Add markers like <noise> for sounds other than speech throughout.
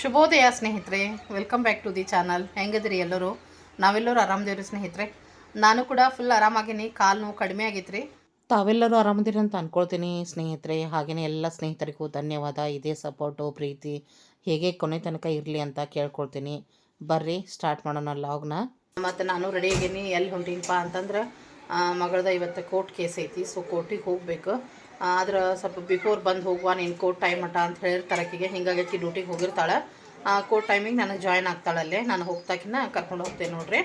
ಶುಭೋದಯ ಸ್ನೇಹಿತರೆ welcome back to the channel ಹೆಂಗದ್ರಿ ಎಲ್ಲರೂ? ನಾವೆಲ್ಲರೂ ಆರಾಮದೇವ್ರಿ ಸ್ನೇಹಿತರೆ. ನಾನು ಕೂಡ ಫುಲ್ ಆರಾಮಾಗಿನಿ ಕಾಲು ನೋವು ಕಡಿಮೆ ಆಗೈತ್ರಿ. ತಾವೆಲ್ಲರೂ ಆರಾಮದಿರಿ ಅಂತ ಅಂದ್ಕೊಳ್ತೀನಿ ಸ್ನೇಹಿತರೆ. ಹಾಗೆಯೇ ಎಲ್ಲ ಸ್ನೇಹಿತರಿಗೂ ಧನ್ಯವಾದ. ಇದೇ ಸಪೋರ್ಟು ಪ್ರೀತಿ ಹೇಗೆ ಕೊನೆ ತನಕ ಇರಲಿ ಅಂತ ಕೇಳ್ಕೊಳ್ತೀನಿ. ಬರ್ರಿ ಸ್ಟಾರ್ಟ್ ಮಾಡೋಣ ಲಾಗ್ನ ಮತ್ತು ನಾನು ರೆಡಿ ಆಗೀನಿ. ಎಲ್ಲಿ ಹೊಂಟೀನಪ್ಪ ಅಂತಂದ್ರೆ ಮಗಳದ ಇವತ್ತು ಕೋರ್ಟ್ ಕೇಸ್ ಐತಿ. ಸೊ ಕೋರ್ಟಿಗೆ ಹೋಗ್ಬೇಕು. ಆದ್ರೆ ಸ್ವಲ್ಪ ಬಿಫೋರ್ ಬಂದು ಹೋಗುವ, ನೀನು ಕೋರ್ಟ್ ಟೈಮ್ ಅಂತ ಹೇಳಿರ್ತಾರೆ ಆಕೆಗೆ ಹಿಂಗಾಗಿ ಆಕೆ ಡ್ಯೂಟಿಗೆ ಹೋಗಿರ್ತಾಳೆ. ಕೋರ್ಟ್ ಟೈಮಿಗೆ ನನಗೆ ಜಾಯ್ನ್ ಆಗ್ತಾಳಲ್ಲೇ ನಾನು ಹೋಗ್ತಾಕಿನ ಕರ್ಕೊಂಡು ಹೋಗ್ತೇನೆ ನೋಡ್ರಿ.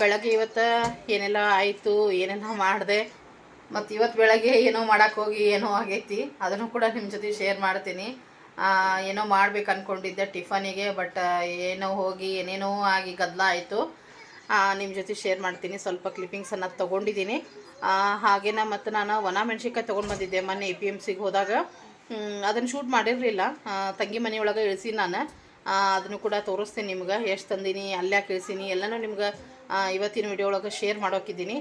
ಬೆಳಗ್ಗೆ ಇವತ್ತು ಏನೆಲ್ಲ ಆಯಿತು, ಏನೆಲ್ಲ ಮಾಡಿದೆ, ಮತ್ತು ಇವತ್ತು ಬೆಳಗ್ಗೆ ಏನೋ ಮಾಡೋಕೆ ಹೋಗಿ, ಏನೋ ಆಗೈತಿ, ಅದನ್ನು ಕೂಡ ನಿಮ್ಮ ಜೊತೆ ಶೇರ್ ಮಾಡ್ತೀನಿ. ಏನೋ ಮಾಡ್ಬೇಕು ಅಂದ್ಕೊಂಡಿದ್ದೆ ಟಿಫನಿಗೆ ಬಟ್ ಏನೋ ಹೋಗಿ, ಏನೇನೋ ಆಗಿ ಗದ್ದಲ ಆಯಿತು. ನಿಮ್ಮ ಜೊತೆ ಶೇರ್ ಮಾಡ್ತೀನಿ. ಸ್ವಲ್ಪ ಕ್ಲಿಪ್ಪಿಂಗ್ಸನ್ನು ತೊಗೊಂಡಿದ್ದೀನಿ. ಹಾಗೇನ ಮತ್ತು ನಾನು ಒಣ ಮೆಣಸಿನ್ಕಾಯಿ ತೊಗೊಂಡು ಬಂದಿದ್ದೆ ಮೊನ್ನೆ ಎ ಪಿ ಎಂ ಸಿಗೆ ಹೋದಾಗ. ಅದನ್ನು ಶೂಟ್ ಮಾಡಿರಲಿಲ್ಲ. ತಂಗಿ ಮನೆಯೊಳಗೆ ಇಳಿಸಿ ನಾನು. ಅದನ್ನು ಕೂಡ ತೋರಿಸ್ತೀನಿ ನಿಮ್ಗೆ. ಎಷ್ಟು ತಂದೀನಿ ಅಲ್ಲ್ಯಾಕೆ ಇಳಿಸೀನಿ, ಎಲ್ಲನೂ ನಿಮ್ಗೆ ಇವತ್ತಿನ ವಿಡಿಯೋ ಒಳಗೆ ಶೇರ್ ಮಾಡೋಕಿದ್ದೀನಿ.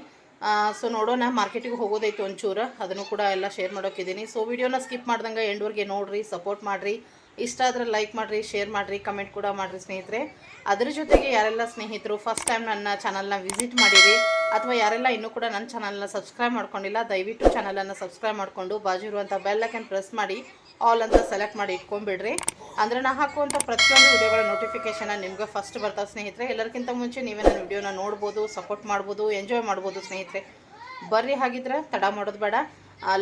ಸೊ ನೋಡೋಣ, ಮಾರ್ಕೆಟಿಗೆ ಹೋಗೋದೈತೆ ಒಂಚೂರು. ಅದನ್ನು ಕೂಡ ಎಲ್ಲ ಶೇರ್ ಮಾಡೋಕಿದ್ದೀನಿ. ಸೊ ವಿಡಿಯೋನ ಸ್ಕಿಪ್ ಮಾಡ್ದಂಗೆ ಎಂಡ್ವರೆಗೆ ನೋಡಿರಿ ಸಪೋರ್ಟ್ ಮಾಡಿರಿ. ಇಷ್ಟ ಆದರೆ ಲೈಕ್ ಮಾಡಿರಿ ಶೇರ್ ಮಾಡಿರಿ ಕಮೆಂಟ್ ಕೂಡ ಮಾಡಿರಿ ಸ್ನೇಹಿತರೆ. ಅದರ ಜೊತೆಗೆ ಯಾರೆಲ್ಲ ಸ್ನೇಹಿತರು ಫಸ್ಟ್ ಟೈಮ್ ನನ್ನ ಚಾನಲ್ನ ವಿಸಿಟ್ ಮಾಡಿರಿ, ಅಥವಾ ಯಾರೆಲ್ಲ ಇನ್ನೂ ಕೂಡ ನನ್ನ ಚಾನಲ್ನ ಸಬ್ಸ್ಕ್ರೈಬ್ ಮಾಡ್ಕೊಂಡಿಲ್ಲ, ದಯವಿಟ್ಟು ಚಾನಲನ್ನು ಸಬ್ಸ್ಕ್ರೈಬ್ ಮಾಡಿಕೊಂಡು ಬಾಜು ಇರುವಂಥ ಬೆಲ್ಲೈಕನ್ ಪ್ರೆಸ್ ಮಾಡಿ ಆಲ್ ಅಂತ ಸೆಲೆಕ್ಟ್ ಮಾಡಿ ಇಟ್ಕೊಂಡ್ಬಿಡ್ರಿ. ಅಂದರೆ ನಾ ಹಾಕುವಂಥ ಪ್ರತಿಯೊಂದು ವಿಡಿಯೋಗಳ ನೋಟಿಫಿಕೇಷನ್ ನಿಮಗೆ ಫಸ್ಟ್ ಬರ್ತಾವೆ ಸ್ನೇಹಿತರೆ. ಎಲ್ಲರಿಗಿಂತ ಮುಂಚೆ ನೀವೇ ನನ್ನ ವಿಡಿಯೋನ ನೋಡ್ಬೋದು ಸಪೋರ್ಟ್ ಮಾಡ್ಬೋದು ಎಂಜಾಯ್ ಮಾಡ್ಬೋದು ಸ್ನೇಹಿತರೆ. ಬರ್ರಿ ಹಾಗಿದ್ರೆ ತಡ ಮಾಡೋದು ಬೇಡ.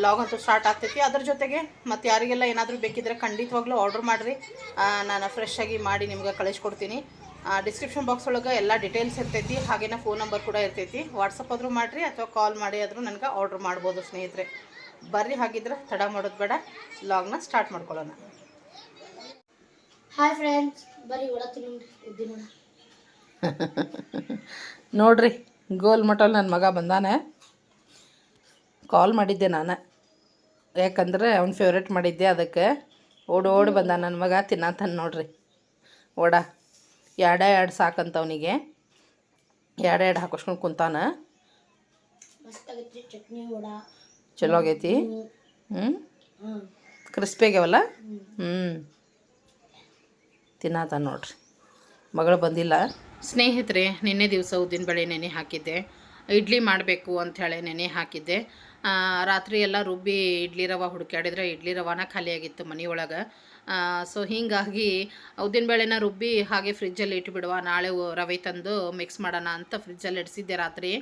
ಲಾಗ್ ಅಂತೂ ಸ್ಟಾರ್ಟ್ ಆಗ್ತೈತಿ. ಅದ್ರ ಜೊತೆಗೆ ಮತ್ತು ಯಾರಿಗೆಲ್ಲ ಏನಾದರೂ ಬೇಕಿದ್ರೆ ಖಂಡಿತವಾಗ್ಲೂ ಆರ್ಡ್ರ್ ಮಾಡಿರಿ. ನಾನು ಫ್ರೆಶ್ ಆಗಿ ಮಾಡಿ ನಿಮ್ಗೆ ಕಳಿಸ್ಕೊಡ್ತೀನಿ. ಡಿಸ್ಕ್ರಿಪ್ಷನ್ ಬಾಕ್ಸ್ ಒಳಗೆ ಎಲ್ಲ ಡೀಟೇಲ್ಸ್ ಇರ್ತೈತಿ. ಹಾಗೇನ ಫೋನ್ ನಂಬರ್ ಕೂಡ ಇರ್ತೈತಿ. ವಾಟ್ಸಪ್ ಆದರೂ ಮಾಡಿರಿ ಅಥವಾ ಕಾಲ್ ಮಾಡಿ ಆದರೂ ನನಗೆ ಆರ್ಡ್ರ್ ಮಾಡ್ಬೋದು ಸ್ನೇಹಿತರೆ. ಬರ್ರಿ ಹಾಗಿದ್ರೆ ತಡ ಮಾಡೋದು ಬೇಡ. ಲಾಗ್ನ ಸ್ಟಾರ್ಟ್ ಮಾಡ್ಕೊಳ್ಳೋಣ. ಹಾಯ್ ಫ್ರೆಂಡ್ಸ್ ಬರ್ರಿ <laughs> ನೋಡ್ರಿ. ಗೋಲ್ ಮಟಲ್ ನನ್ನ ಮಗ ಬಂದಾನೆ. ಕಾಲ್ ಮಾಡಿದ್ದೆ ನಾನು. ಯಾಕಂದ್ರೆ ಅವ್ನು ಫೇವ್ರೇಟ್ ಮಾಡಿದ್ದೆ ಅದಕ್ಕೆ. ಓಡಿ ಓಡಿ ಬಂದ ನನ್ನ ಮಗ ತಿನ್ನತಾನೆ ನೋಡ್ರಿ. ಓಡ. ಎರಡ ಎರಡು ಸಾಕಂತ ಅವನಿಗೆ. ಎರಡು ಎರಡು ಹಾಕೋಸ್ಕೊಂಡು ಕುಂತಾನ. ಚಲೋ ಆಗೈತಿ. ಹ್ಞೂ ಕ್ರಿಸ್ಪಿ ಆಗ್ಯಾವಲ್ಲ? ಹ್ಞೂ ತಿನ್ನಾತಾನೆ ನೋಡ್ರಿ. ಮಗಳು ಬಂದಿಲ್ಲ. ಸ್ನೇಹಿತರೆ ನಿನ್ನೆ ದಿವಸ ಉದ್ದಿನ ಬೇಳೆ ನೆನೆ ಹಾಕಿದ್ದೆ. ಇಡ್ಲಿ ಮಾಡಬೇಕು ಅಂಥೇಳಿ ನೆನೆ ಹಾಕಿದ್ದೆ. ರಾತ್ರಿ ಎಲ್ಲ ರುಬ್ಬಿ ಇಡ್ಲಿ ರವೆ ಹುಡುಕಾಡಿದ್ರೆ ಇಡ್ಲಿ ರವಾನ ಖಾಲಿಯಾಗಿತ್ತು ಮನೆಯೊಳಗೆ ಸೊ ಹೀಗಾಗಿ ಉದ್ದಿನ ಬೇಳೆನ ರುಬ್ಬಿ ಹಾಗೆ ಫ್ರಿಜ್ಜಲ್ಲಿ ಇಟ್ಬಿಡುವ. ನಾಳೆ ರವೆ ತಂದು ಮಿಕ್ಸ್ ಮಾಡೋಣ ಅಂತ ಫ್ರಿಜ್ಜಲ್ಲಿ ಇಡಿಸಿದ್ದೆ ರಾತ್ರಿ.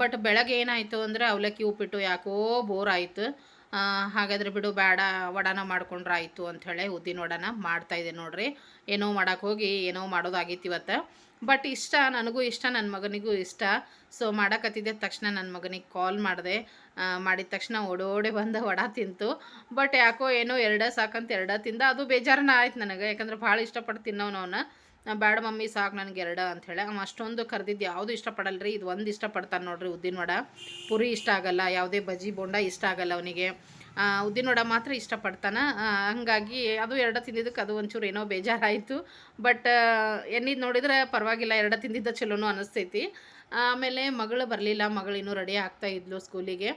ಬಟ್ ಬೆಳಗ್ಗೆ ಏನಾಯಿತು ಅಂದರೆ ಅವಲಕ್ಕಿ ಉಪ್ಪಿಟ್ಟು ಯಾಕೋ ಬೋರ್ ಆಯಿತು. ಹಾಗಾದ್ರೆ ಬಿಡು, ಬೇಡ, ವಡಾನ ಮಾಡ್ಕೊಂಡ್ರೆ ಆಯಿತು ಅಂಥೇಳಿ ಉದ್ದಿನ ವಡಾನ ಮಾಡ್ತಾಯಿದ್ದೆ ನೋಡಿರಿ. ಏನೋ ಮಾಡೋಕೆ ಹೋಗಿ, ಏನೋ ಮಾಡೋದಾಗಿತ್ತು ಇವತ್ತು. ಬಟ್ ಇಷ್ಟ, ನನಗೂ ಇಷ್ಟ ನನ್ನ ಮಗನಿಗೂ ಇಷ್ಟ. ಸೊ ಮಾಡಕತ್ತಿದ್ದೆ ತಕ್ಷಣ ನನ್ನ ಮಗನಿಗೆ ಕಾಲ್ ಮಾಡಿದೆ. ಮಾಡಿದ ತಕ್ಷಣ ಓಡೋಡೆ ಬಂದು ವಡ ತಿಂತು. ಬಟ್ ಯಾಕೋ ಏನೋ ಎರಡ ಸಾಕಂತ ಎರಡ ತಿಂದ, ಅದು ಬೇಜಾರನ ಆಯ್ತು ನನಗೆ. ಯಾಕಂದ್ರೆ ಭಾಳ ಇಷ್ಟಪಟ್ಟು ತಿನ್ನೋನವನ ಬ್ಯಾಡ ಮಮ್ಮಿ, ಸಾಕು ನನಗೆ ಎರಡ ಅಂಥೇಳಿ ಅವ ಅಷ್ಟೊಂದು ಕರೆದಿದ್ದು ಯಾವುದು ರೀ ಇದು ಒಂದು ಇಷ್ಟಪಡ್ತಾನೆ ನೋಡ್ರಿ ಉದ್ದಿನ ವಡ. ಪುರಿ ಇಷ್ಟ ಆಗಲ್ಲ, ಯಾವುದೇ ಬಜ್ಜಿ, ಬೋಂಡ ಇಷ್ಟ ಆಗಲ್ಲ ಅವನಿಗೆ. ಉದ್ದಿನ ವಡ ಮಾತ್ರ ಇಷ್ಟಪಡ್ತಾನೆ. ಹಂಗಾಗಿ ಅದು ಎರಡ ತಿಂದಿದ್ದಕ್ಕೆ ಅದು ಒಂಚೂರು ಏನೋ ಬೇಜಾರಾಯಿತು. ಬಟ್ ಎಣ್ಣಿದ್ದು ನೋಡಿದ್ರೆ ಪರವಾಗಿಲ್ಲ, ಎರಡ ತಿಂದಿದ್ದ ಚಲೋನು ಅನಿಸ್ತೈತಿ. ಆಮೇಲೆ ಮಗಳು ಬರಲಿಲ್ಲ, ಮಗಳು ಇನ್ನೂ ರೆಡಿ ಆಗ್ತಾ ಇದ್ಲು ಸ್ಕೂಲಿಗೆ.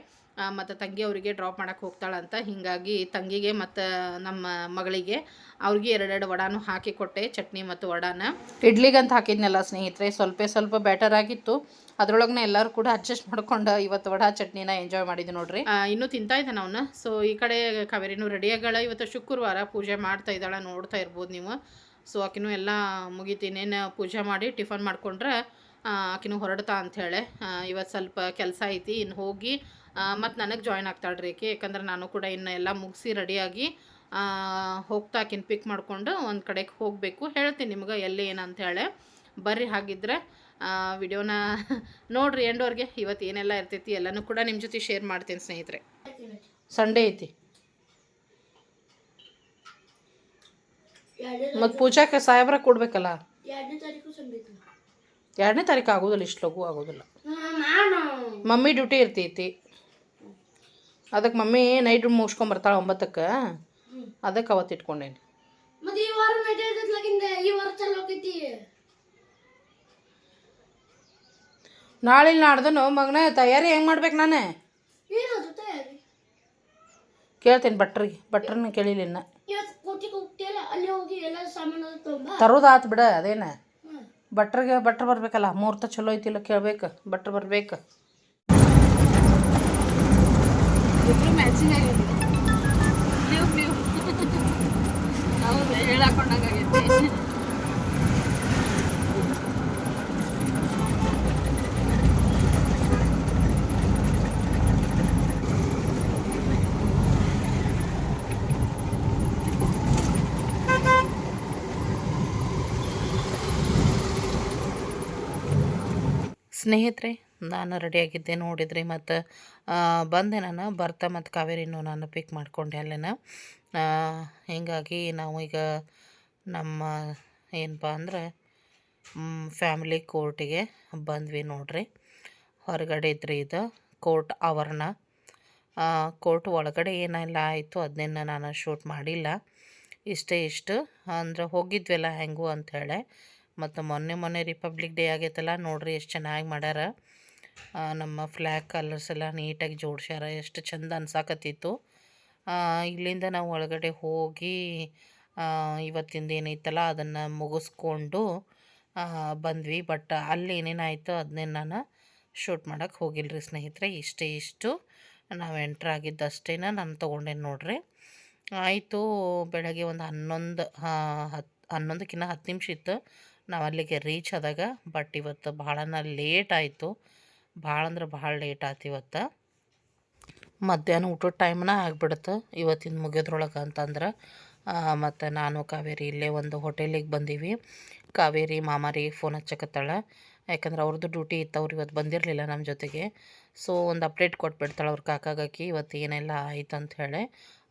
ಮತ್ತು ತಂಗಿ ಅವರಿಗೆ ಡ್ರಾಪ್ ಮಾಡೋಕೆ ಹೋಗ್ತಾಳಂತ ಹೀಗಾಗಿ ತಂಗಿಗೆ ಮತ್ತು ನಮ್ಮ ಮಗಳಿಗೆ ಅವ್ರಿಗೆ ಎರಡೆರಡು ವಡಾನು ಹಾಕಿ ಕೊಟ್ಟೆ, ಚಟ್ನಿ ಮತ್ತು ವಡಾನ. ಇಡ್ಲಿಗಂತ ಹಾಕಿದ್ನಲ್ಲ ಸ್ನೇಹಿತರೆ, ಸ್ವಲ್ಪ ಸ್ವಲ್ಪ ಬ್ಯಾಟರ್ ಆಗಿತ್ತು. ಅದರೊಳಗನೆ ಎಲ್ಲರೂ ಕೂಡ ಅಡ್ಜಸ್ಟ್ ಮಾಡ್ಕೊಂಡು ಇವತ್ತು ವಡಾ ಚಟ್ನಿನ ಎಂಜಾಯ್ ಮಾಡಿದ್ವಿ ನೋಡ್ರಿ. ಇನ್ನೂ ತಿಂತಾ ಇದ್ದಾನೆ ಅವನು. ಸೊ ಈ ಕಡೆ ಕಾವೇರಿನೂ ರೆಡಿ ಆಗಳ ಇವತ್ತು ಶುಕ್ರವಾರ ಪೂಜೆ ಮಾಡ್ತಾ ಇದ್ದಾಳೆ, ನೋಡ್ತಾ ಇರ್ಬೋದು ನೀವು. ಸೊ ಆಕಿನೂ ಎಲ್ಲ ಮುಗಿತೀನೇನು ಪೂಜೆ ಮಾಡಿ ಟಿಫನ್ ಮಾಡ್ಕೊಂಡ್ರೆ ಆಕಿನೂ ಹೊರಡ್ತಾ ಅಂಥೇಳಿ ಇವತ್ತು ಸ್ವಲ್ಪ ಕೆಲಸ ಐತಿ. ಇನ್ನು ಹೋಗಿ ಮತ್ತು ನನಗೆ ಜಾಯ್ನ್ ಆಗ್ತಾಳೆ ರೀ ಆಕೆ. ಯಾಕಂದ್ರೆ ನಾನು ಕೂಡ ಇನ್ನು ಎಲ್ಲ ಮುಗಿಸಿ ರೆಡಿಯಾಗಿ ಹೋಗ್ತಾ ಆಕಿನ ಪಿಕ್ ಮಾಡಿಕೊಂಡು ಒಂದು ಕಡೆಗೆ ಹೋಗಬೇಕು. ಹೇಳ್ತೀನಿ ನಿಮ್ಗೆ ಎಲ್ಲಿ ಏನಂತ ಹೇಳಿ. ಬರ್ರಿ ಹಾಗಿದ್ರೆ ವಿಡಿಯೋನ ನೋಡ್ರಿ ಎಂಡೋರ್ಗೆ ಇವತ್ತು ಏನೆಲ್ಲ ಇರ್ತೈತಿ ಎಲ್ಲನೂ ಕೂಡ ನಿಮ್ಮ ಜೊತೆ ಶೇರ್ ಮಾಡ್ತೀನಿ ಸ್ನೇಹಿತರೆ. ಸಂಡೇ ಐತಿ. ಮತ್ತು ಪೂಜಾಕ್ಕೆ ಸಾಹೇಬ್ರ ಕೊಡ್ಬೇಕಲ್ಲ? ಎರಡನೇ ತಾರೀಕು ಆಗೋದಿಲ್ಲ ಇಷ್ಟು ಲಘು ಆಗೋದಿಲ್ಲ. ಮಮ್ಮಿ ಡ್ಯೂಟಿ ಇರ್ತೈತಿ. ಅದಕ್ಕೆ ಮಮ್ಮಿ ನೈಟ್ ಮುಗಿಸ್ಕೊಂಬರ್ತಾಳೆ ಒಂಬತ್ತಕ್ಕೆ. ಅದಕ್ಕೆ ಅವತ್ತು ಇಟ್ಕೊಂಡೇನಿ. ನಾಳೆ ನಾಡ್ದನು ಮಗನ ತಯಾರಿ ಹೆಂಗೆ ಮಾಡ್ಬೇಕು ನಾನು? ಕೇಳ್ತೀನಿ ಭಟ್ರಿಗೆ ಭಟ್ರನ್ನ ಕೇಳಿಲ್ಲ ಇನ್ನ. ತರೋದಾತು ಬಿಡ ಅದೇನ. ಭಟ್ರಿಗೆ ಭಟ್ರು ಬರ್ಬೇಕಲ್ಲ ಮುಹೂರ್ತ ಚಲೋ ಐತಿಲ್ಲ ಕೇಳ್ಬೇಕು ಭಟ್ರು ಬರ್ಬೇಕು. ಇಬ್ರು ಮ್ಯಾಚಿಂಗ್ ಆಗೈತಿ ಬ್ಲೂ ಬ್ಲೂ ಹೌದು ಹೇಳಾಕೊಂಡಾಗೈತಿ ಸ್ನೇಹಿತರೆ ನಾನು ರೆಡಿಯಾಗಿದ್ದೆ ನೋಡಿದ್ರಿ ಮತ್ತು ಬಂದೆ ನಾನು ಬರ್ತಾ ಮತ್ತು ಕಾವೇರಿನೂ ನಾನು ಪಿಕ್ ಮಾಡ್ಕೊಂಡೆ ಅಲ್ಲೇನ. ಹೀಗಾಗಿ ನಾವು ಈಗ ನಮ್ಮ ಏನಪ್ಪ ಅಂದ್ರೆ ಫ್ಯಾಮಿಲಿ ಕೋರ್ಟಿಗೆ ಬಂದ್ವಿ ನೋಡ್ರಿ. ಹೊರಗಡೆ ಇದ್ರಿ ಇದು ಕೋರ್ಟ್ ಆವರಣ ಕೋರ್ಟ್ ಒಳಗಡೆ ಏನೆಲ್ಲ ಆಯಿತು ಅದನ್ನೆಲ್ಲ ನಾನು ಶೂಟ್ ಮಾಡಿಲ್ಲ. ಇಷ್ಟೇ ಇಷ್ಟು. ಅಂದ್ರೆ ಹೋಗಿದ್ವಲ್ಲ ಹೆಂಗು ಅಂಥೇಳಿ ಮತ್ತು ಮೊನ್ನೆ ಮೊನ್ನೆ ರಿಪಬ್ಲಿಕ್ ಡೇ ಆಗೈತಲ್ಲ ನೋಡ್ರಿ ಎಷ್ಟು ಚೆನ್ನಾಗಿ ಮಾಡ್ಯಾರ. ನಮ್ಮ ಫ್ಲ್ಯಾಗ್ ಕಲರ್ಸ್ ಎಲ್ಲ ನೀಟಾಗಿ ಜೋಡಿಸ್ಯಾರ. ಎಷ್ಟು ಚಂದ ಅನ್ಸಾಕತ್ತಿತ್ತು. ಇಲ್ಲಿಂದ ನಾವು ಒಳಗಡೆ ಹೋಗಿ ಇವತ್ತಿಂದ ಏನೈತಲ್ಲ ಅದನ್ನು ಮುಗಿಸ್ಕೊಂಡು ಬಂದ್ವಿ. ಬಟ್ ಅಲ್ಲಿ ಏನೇನಾಯಿತು ಅದನ್ನೇ ನಾನು ಶೂಟ್ ಮಾಡೋಕ್ಕೆ ಹೋಗಿಲ್ರಿ ಸ್ನೇಹಿತರೆ. ಇಷ್ಟೇ ಇಷ್ಟು. ನಾವು ಎಂಟ್ರ್ ಆಗಿದ್ದಷ್ಟೇ ನಾನು ತೊಗೊಂಡೇನು ನೋಡ್ರಿ. ಆಯಿತು, ಬೆಳಗ್ಗೆ ಒಂದು ಹನ್ನೊಂದು ಹತ್ತು ಹನ್ನೊಂದಕ್ಕಿಂತ ಹತ್ತು ನಿಮಿಷ ಇತ್ತು. ನಾವು ಅಲ್ಲಿಗೆ ರೀಚ್ ಆದಾಗ, ಬಟ್ ಇವತ್ತು ಭಾಳನ ಲೇಟ್ ಆಯಿತು. ಭಾಳ ಅಂದ್ರೆ ಭಾಳ ಲೇಟ್ ಆತು ಇವತ್ತು. ಮಧ್ಯಾಹ್ನ ಊಟದ ಟೈಮ್ನ ಆಗ್ಬಿಡ್ತು. ಇವತ್ತಿನ ಮುಗಿಯೋದ್ರೊಳಗೆ ಅಂತಂದ್ರೆ ಮತ್ತು ನಾನು ಕಾವೇರಿ ಇಲ್ಲೇ ಒಂದು ಹೋಟೆಲಿಗೆ ಬಂದೀವಿ. ಕಾವೇರಿ ಮಾಮಾರಿ ಫೋನ್ ಹಚ್ಚಕತ್ತಾಳೆ. ಯಾಕಂದ್ರೆ ಅವ್ರದ್ದು ಡ್ಯೂಟಿ ಇತ್ತು ಅವ್ರು ಇವತ್ತು ಬಂದಿರಲಿಲ್ಲ ನಮ್ಮ ಜೊತೆಗೆ. ಸೊ ಒಂದು ಅಪ್ಡೇಟ್ ಕೊಟ್ಬಿಡ್ತಾಳೆ ಅವ್ರ ಕಾಕಾಗಕ್ಕಿ. ಇವತ್ತು ಏನೆಲ್ಲ ಆಯ್ತು ಅಂತ ಹೇಳಿ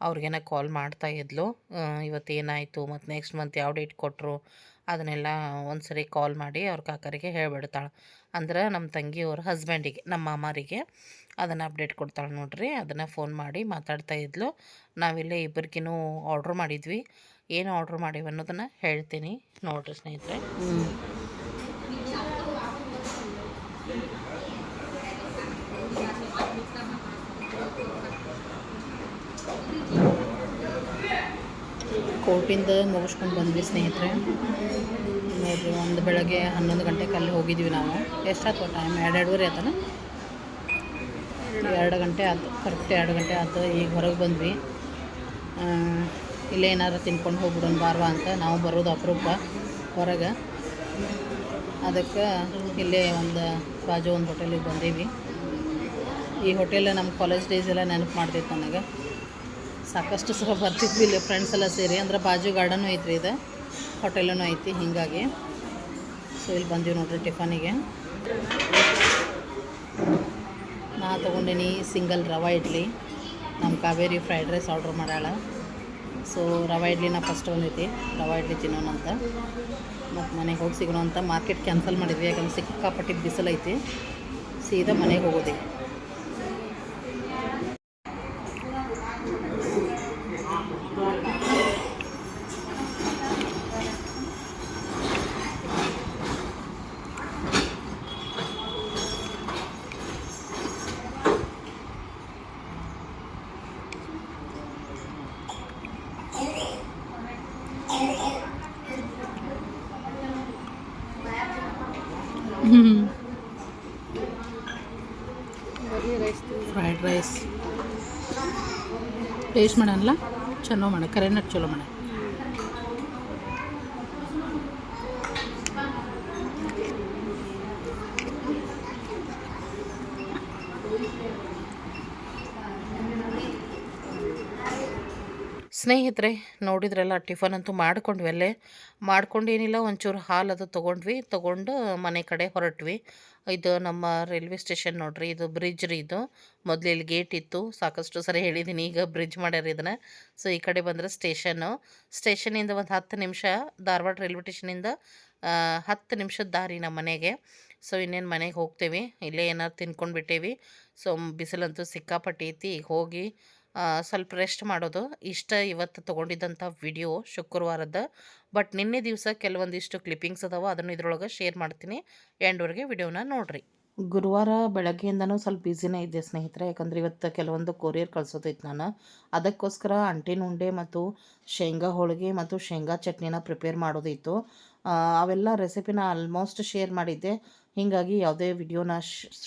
ಅವ್ರಿಗೇನ ಕಾಲ್ ಮಾಡ್ತಾ ಇದ್ಲು. ಇವತ್ತು ಏನಾಯಿತು ಮತ್ತು ನೆಕ್ಸ್ಟ್ ಮಂತ್ ಯಾವ ಡೇಟ್ ಕೊಟ್ಟರು ಅದನ್ನೆಲ್ಲ ಒಂದು ಸರಿ ಕಾಲ್ ಮಾಡಿ ಅವ್ರ ಕಾಕರಿಗೆ ಹೇಳ್ಬಿಡ್ತಾಳೆ. ಅಂದ್ರೆ ನಮ್ಮ ತಂಗಿಯವ್ರ ಹಸ್ಬೆಂಡಿಗೆ ನಮ್ಮ ಮಾಮಾರಿಗೆ ಅದನ್ನು ಅಪ್ಡೇಟ್ ಕೊಡ್ತಾಳೆ ನೋಡ್ರಿ. ಅದನ್ನು ಫೋನ್ ಮಾಡಿ ಮಾತಾಡ್ತಾ ಇದ್ಲು. ನಾವಿಲ್ಲೇ ಇಬ್ಬರಿಗಿನೂ ಆರ್ಡ್ರ್ ಮಾಡಿದ್ವಿ. ಏನು ಆರ್ಡ್ರ್ ಮಾಡಿವೆ ಅನ್ನೋದನ್ನು ಹೇಳ್ತೀನಿ ನೋಡ್ರಿ ಸ್ನೇಹಿತರೆ. ಕೋರ್ಟಿಂದ ಮುಗಿಸ್ಕೊಂಡು ಬಂದ್ವಿ ಸ್ನೇಹಿತರೆ. ನೋಡ್ರಿ ಒಂದು ಬೆಳಗ್ಗೆ ಹನ್ನೊಂದು ಗಂಟೆಗೆ ಅಲ್ಲಿ ಹೋಗಿದ್ವಿ ನಾವು. ಎಷ್ಟಾಯ್ತು ಟೈಮ್ ಎರಡು ಎರಡೂವರೆ ಆತನ ಎರಡು ಗಂಟೆ ಆಯ್ತು. ಕರೆಕ್ಟ್ ಎರಡು ಗಂಟೆ ಆಯ್ತು. ಈಗ ಹೊರಗೆ ಬಂದ್ವಿ. ಇಲ್ಲೇ ಏನಾರು ತಿನ್ಕೊಂಡು ಹೋಗ್ಬಿಡೋಣ ಬಾರ್ವಾ ಅಂತ. ನಾವು ಬರೋದು ಅಪರೂಪ ಹೊರಗೆ. ಅದಕ್ಕೆ ಇಲ್ಲೇ ಒಂದು ಬಾಜು ಒಂದು ಹೋಟೆಲಿಗೆ ಬಂದೀವಿ. ಈ ಹೋಟೆಲ್ ನಮ್ಮ ಕಾಲೇಜ್ ಡೇಸ್ ಎಲ್ಲ ನೆನಪು ಮಾಡ್ತೈತೆ ನನಗೆ. ಸಾಕಷ್ಟು ಸಹ ಬರ್ತಿದ್ವಿ ಇಲ್ಲಿ ಫ್ರೆಂಡ್ಸ್ ಎಲ್ಲ ಸೇರಿ. ಅಂದ್ರೆ ಬಾಜು ಗಾರ್ಡನು ರೀ ಇದು. ಹೋಟೆಲೂ ಐತಿ ಹೀಗಾಗಿ. ಸೊ ಇಲ್ಲಿ ಬಂದೀವಿ ನೋಡ್ರಿ ಟಿಫನಿಗೆ ನಾ ತೊಗೊಂಡೀನಿ ಸಿಂಗಲ್ ರವಾ ಇಡ್ಲಿ. ನಮ್ಮ ಕಾವೇರಿ ಫ್ರೈಡ್ ರೈಸ್ ಆರ್ಡ್ರ್ ಮಾಡ್ಯಾಳ. ಸೊ ರವಾ ಇಡ್ಲಿನ ಫಸ್ಟ್ ಬಂದೈತಿ ರವಾ ಇಡ್ಲಿ ತಿನ್ನೋಣ ಅಂತ. ಮತ್ತು ಮನೆಗೆ ಹೋಗಿ ಸಿಗೋಣ ಅಂತ ಮಾರ್ಕೆಟ್ ಕ್ಯಾನ್ಸಲ್ ಮಾಡಿದ್ವಿ. ಯಾಕಂದ್ರೆ ಸಿಕ್ಕಾಪಟ್ಟಿ ಬಿಸಿಲೈತಿ ಸೀದಾ ಮನೆಗೆ ಹೋಗೋದಿ ಫ್ರೈಡ್ ರೈಸ್ ಟೇಸ್ಟ್ ಮಾಡಲ್ಲ? ಚಲೋ ಮಾಡ ಕರೆನಟ್ ಚಲೋ ಮಾಡ. ಸ್ನೇಹಿತರೆ, ನೋಡಿದ್ರಲ್ಲ, ಟಿಫನ್ ಅಂತೂ ಮಾಡ್ಕೊಂಡ್ವಿ ಅಲ್ಲೇ. ಮಾಡ್ಕೊಂಡೇನಿಲ್ಲ ಒಂಚೂರು ಹಾಲು ಅದು ತೊಗೊಂಡ್ವಿ. ತೊಗೊಂಡು ಮನೆ ಕಡೆ ಹೊರಟ್ವಿ. ಇದು ನಮ್ಮ ರೈಲ್ವೆ ಸ್ಟೇಷನ್ ನೋಡ್ರಿ, ಇದು ಬ್ರಿಡ್ಜ್ ರೀ ಇದು. ಮೊದಲು ಇಲ್ಲಿ ಗೇಟ್ ಇತ್ತು, ಸಾಕಷ್ಟು ಸರಿ ಹೇಳಿದ್ದೀನಿ ಈಗ ಬ್ರಿಡ್ಜ್ ಮಾಡ್ಯಾರ ಇದನ್ನು. ಸೊ ಈ ಕಡೆ ಬಂದರೆ ಸ್ಟೇಷನ್ನು ಸ್ಟೇಷನಿಂದ ಒಂದು ಹತ್ತು ನಿಮಿಷ, ಧಾರವಾಡ ರೈಲ್ವೆ ಸ್ಟೇಷನಿಂದ ಹತ್ತು ನಿಮಿಷದ ದಾರಿ ನಮ್ಮ ಮನೆಗೆ. ಸೊ ಇನ್ನೇನು ಮನೆಗೆ ಹೋಗ್ತೇವೆ, ಇಲ್ಲೇ ಏನಾರು ತಿನ್ಕೊಂಡು ಬಿಟ್ಟೇವಿ. ಸೊ ಬಿಸಿಲಂತೂ ಸಿಕ್ಕಾಪಟ್ಟೈತಿ ಈಗ ಹೋಗಿ ಸ್ವಲ್ಪ ರೆಸ್ಟ್ ಮಾಡೋದು. ಇಷ್ಟ ಇವತ್ತು ತೊಗೊಂಡಿದ್ದಂಥ ವಿಡಿಯೋ ಶುಕ್ರವಾರದ. ಬಟ್ ನಿನ್ನೆ ದಿವಸ ಕೆಲವೊಂದಿಷ್ಟು ಕ್ಲಿಪ್ಪಿಂಗ್ಸ್ ಅದಾವ, ಅದನ್ನು ಇದ್ರೊಳಗೆ ಶೇರ್ ಮಾಡ್ತೀನಿ. ಎಂಡ್ವರೆಗೆ ವಿಡಿಯೋನ ನೋಡಿರಿ. ಗುರುವಾರ ಬೆಳಗ್ಗೆಯಿಂದನೂ ಸ್ವಲ್ಪ ಬ್ಯುಸಿನೇ ಇದ್ದೆ ಸ್ನೇಹಿತರೆ. ಯಾಕಂದರೆ ಇವತ್ತು ಕೆಲವೊಂದು ಕೊರಿಯರ್ ಕಳಿಸೋದೈತೆ ನಾನು. ಅದಕ್ಕೋಸ್ಕರ ಅಂಟಿನ ಉಂಡೆ ಮತ್ತು ಶೇಂಗಾ ಹೋಳಿಗೆ ಮತ್ತು ಶೇಂಗಾ ಚಟ್ನಿನ ಪ್ರಿಪೇರ್ ಮಾಡೋದಿತ್ತು. ಅವೆಲ್ಲ ರೆಸಿಪಿನ ಆಲ್ಮೋಸ್ಟ್ ಶೇರ್ ಮಾಡಿದ್ದೆ. ಹೀಗಾಗಿ ಯಾವುದೇ ವಿಡಿಯೋನ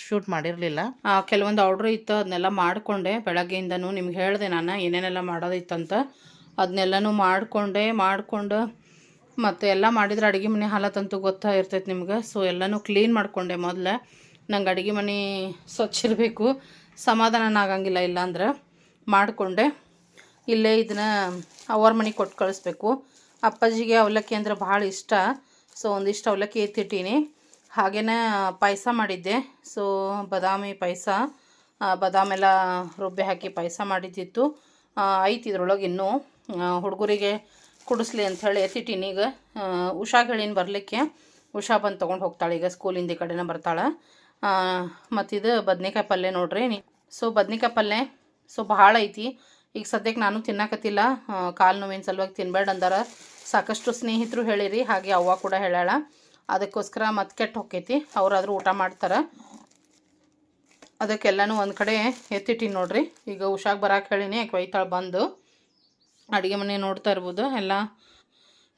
ಶೂಟ್ ಮಾಡಿರಲಿಲ್ಲ. ಕೆಲವೊಂದು ಆರ್ಡ್ರ್ ಇತ್ತು ಅದನ್ನೆಲ್ಲ ಮಾಡಿಕೊಂಡೆ. ಬೆಳಗ್ಗೆಯಿಂದನೂ ನಿಮ್ಗೆ ಹೇಳಿದೆ ನಾನು, ಏನೇನೆಲ್ಲ ಮಾಡೋದಿತ್ತಂತ. ಅದನ್ನೆಲ್ಲನೂ ಮಾಡಿಕೊಂಡೆ, ಮಾಡಿಕೊಂಡು ಮತ್ತು ಎಲ್ಲ ಮಾಡಿದ್ರೆ ಅಡುಗೆ ಮನೆ ಹಾಲತ್ತಂತೂ ಗೊತ್ತಾ ಇರ್ತೈತೆ ನಿಮ್ಗೆ. ಸೊ ಎಲ್ಲನೂ ಕ್ಲೀನ್ ಮಾಡಿಕೊಂಡೆ ಮೊದಲೇ. ನಂಗೆ ಅಡುಗೆ ಮನೆ ಸ್ವಚ್ಛ ಇರಬೇಕು. ಸಮಾಧಾನ ಆಗಂಗಿಲ್ಲ, ಇಲ್ಲಾಂದ್ರೆ ಮಾಡಿಕೊಂಡೆ. ಇಲ್ಲೇ ಇದನ್ನ ಅವ್ರ ಮನೆ ಕೊಟ್ಟು ಕಳಿಸ್ಬೇಕು. ಅಪ್ಪಾಜಿಗೆ ಅವಲಕ್ಕಿ ಅಂದ್ರೆ ಭಾಳ ಇಷ್ಟ. ಸೊ ಒಂದಿಷ್ಟು ಅವಲಕ್ಕಿ ಎತ್ತಿಟ್ಟೀನಿ. ಹಾಗೇನೇ, ಪಾಯಸ ಮಾಡಿದ್ದೆ. ಸೊ ಬದಾಮಿ ಪಾಯಸ ಬದಾಮೆಲ್ಲ ರುಬ್ಬಿ ಹಾಕಿ ಪಾಯಸ ಮಾಡಿದ್ದಿತ್ತು. ಐತಿ ಇದ್ರೊಳಗೆ ಇನ್ನೂ. ಹುಡುಗರಿಗೆ ಕುಡಿಸ್ಲಿ ಅಂಥೇಳಿ ಎತ್ತಿಟ್ಟೀನಿ ಈಗ. ಉಷಾಗೆ ಹೇಳಿನ ಬರಲಿಕ್ಕೆ. ಉಷಾ ಬಂದು ತೊಗೊಂಡು ಹೋಗ್ತಾಳೆ ಈಗ ಸ್ಕೂಲಿಂದ ಈ ಕಡೆನೇ ಬರ್ತಾಳೆ. ಮತ್ತಿದು ಬದ್ನೆಕಾಯಿ ಪಲ್ಯ ನೋಡ್ರಿ. ನೀ ಸೊ ಬದ್ನೆಕಾಯಿ ಪಲ್ಯ ಸೊ ಭಾಳ ಐತಿ. ಈಗ ಸದ್ಯಕ್ಕೆ ನಾನು ತಿನ್ನಕತ್ತಿಲ್ಲ. ಕಾಲು ನೋವಿನ ಸಲುವಾಗಿ ತಿನ್ಬೇಡ ಅಂದಾರ ಸಾಕಷ್ಟು ಸ್ನೇಹಿತರು ಹೇಳಿರಿ, ಹಾಗೆ ಅವ್ವ ಕೂಡ ಹೇಳ್ಯಾಳ. ಅದಕ್ಕೋಸ್ಕರ ಮತ್ತೆ ಕೆಟ್ಟು ಹೊಕ್ಕೈತಿ, ಅವರಾದರೂ ಊಟ ಮಾಡ್ತಾರೆ. ಅದಕ್ಕೆಲ್ಲನೂ ಒಂದು ಕಡೆ ಎತ್ತಿಟ್ಟಿನಿ ನೋಡ್ರಿ. ಈಗ ಹುಷಾಗಿ ಬರಕ್ಕೆ ಹೇಳಿನಿ, ಯಾಕೆ ಒಯ್ತಾಳೆ ಬಂದು. ಅಡುಗೆ ಮನೆ ನೋಡ್ತಾ ಇರ್ಬೋದು, ಎಲ್ಲ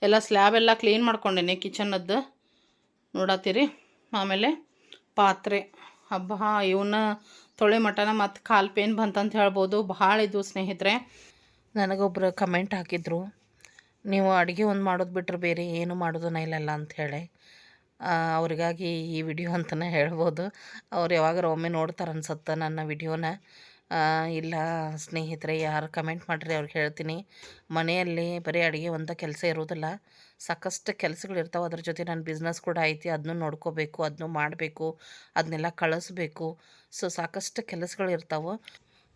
ಎಲ್ಲ ಸ್ಲ್ಯಾಬ್ ಎಲ್ಲ ಕ್ಲೀನ್ ಮಾಡ್ಕೊಂಡೇನೆ ಕಿಚನದ್ದು. ನೋಡತ್ತೀರಿ, ಆಮೇಲೆ ಪಾತ್ರೆ, ಹಬ್ಬ, ಇವನ್ನ ತೊಳೆ ಮಟನ ಮತ್ತು ಕಾಲು ಪೇನ್ ಬಂತಂತ ಹೇಳ್ಬೋದು. ಭಾಳ ಇದು ಸ್ನೇಹಿತರೆ ನನಗೊಬ್ಬರು ಕಮೆಂಟ್ ಹಾಕಿದ್ರು, ನೀವು ಅಡುಗೆ ಒಂದು ಮಾಡೋದು ಬಿಟ್ಟರೆ ಬೇರೆ ಏನು ಮಾಡೋದು ಇಲ್ಲಲ್ಲ ಅಂಥೇಳಿ ಅವ್ರಿಗಾಗಿ ಈ ವಿಡಿಯೋ ಅಂತಲೇ ಹೇಳ್ಬೋದು. ಅವ್ರು ಯಾವಾಗಾರ ಒಮ್ಮೆ ನೋಡ್ತಾರೆ ಅನ್ಸುತ್ತೆ ನನ್ನ ವಿಡಿಯೋನ. ಇಲ್ಲ ಸ್ನೇಹಿತರೆ, ಯಾರು ಕಮೆಂಟ್ ಮಾಡಿರಿ, ಅವ್ರಿಗೆ ಹೇಳ್ತೀನಿ. ಮನೆಯಲ್ಲಿ ಬರೀ ಅಡುಗೆ ಒಂದ ಕೆಲಸ ಇರೋದಿಲ್ಲ. ಸಾಕಷ್ಟು ಕೆಲಸಗಳು ಇರ್ತಾವೆ. ಅದ್ರ ಜೊತೆ ನನ್ನ ಬಿಸ್ನೆಸ್ ಕೂಡ ಐತಿ. ಅದನ್ನು ನೋಡ್ಕೋಬೇಕು ಅದನ್ನು ಮಾಡಬೇಕು ಅದನ್ನೆಲ್ಲ ಕಳಿಸ್ಬೇಕು. ಸೊ ಸಾಕಷ್ಟು ಕೆಲಸಗಳು ಇರ್ತಾವೆ.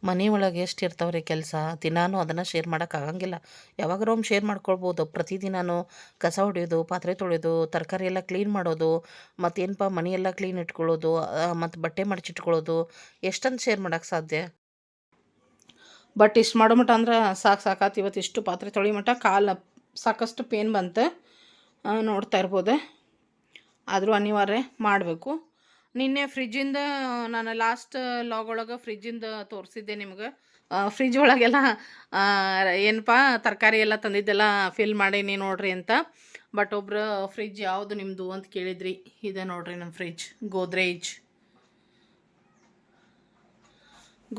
ಮನೆ ಒಳಗೆ ಎಷ್ಟು ಇರ್ತಾವ್ರಿ ಕೆಲಸ? ದಿನಾನು ಅದನ್ನು ಶೇರ್ ಮಾಡೋಕ್ಕಾಗಂಗಿಲ್ಲ ಯಾವಾಗ ಒಮ್ಮೆ ಶೇರ್ ಮಾಡ್ಕೊಳ್ಬೋದು. ಪ್ರತಿದಿನಾನು ಕಸ ಹೊಡೆಯೋದು, ಪಾತ್ರೆ ತೊಳೆಯೋದು, ತರಕಾರಿ ಎಲ್ಲ ಕ್ಲೀನ್ ಮಾಡೋದು ಮತ್ತೇನಪ್ಪ ಮನೆಯೆಲ್ಲ ಕ್ಲೀನ್ ಇಟ್ಕೊಳ್ಳೋದು ಮತ್ತು ಬಟ್ಟೆ ಮಡಚಿಟ್ಕೊಳ್ಳೋದು, ಎಷ್ಟಂತ ಶೇರ್ ಮಾಡೋಕ್ಕೆ ಸಾಧ್ಯ? ಬಟ್ ಇಷ್ಟು ಮಾಡೋ ಮಟ್ಟ ಅಂದ್ರೆ ಸಾಕು ಸಾಕಾತು ಇವತ್ತು ಇಷ್ಟು ಪಾತ್ರೆ ತೊಳಿ ಮಟ್ಟ ಕಾಲು ಸಾಕಷ್ಟು ಪೇನ್ ಬಂತು. ನೋಡ್ತಾ ಇರ್ಬೋದು. ಆದರೂ ಅನಿವಾರ್ಯ ಮಾಡಬೇಕು. ನಿನ್ನೆ ಫ್ರಿಜ್ಜಿಂದ ನಾನು ಲಾಸ್ಟ್ ಲಾಗ್ ಒಳಗೆ ಫ್ರಿಜ್ಜಿಂದ ತೋರಿಸಿದ್ದೆ ನಿಮ್ಗೆ. ಫ್ರಿಜ್ ಒಳಗೆಲ್ಲ ಏನಪ್ಪ ತರಕಾರಿ ಎಲ್ಲ ತಂದಿದ್ದೆಲ್ಲ ಫಿಲ್ ಮಾಡೀನಿ ನೋಡ್ರಿ ಅಂತ. ಬಟ್ ಒಬ್ರು ಫ್ರಿಜ್ ಯಾವುದು ನಿಮ್ಮದು ಅಂತ ಕೇಳಿದ್ರಿ. ಇದೆ ನೋಡ್ರಿ ನಮ್ಮ ಫ್ರಿಜ್ ಗೋದ್ರೇಜ್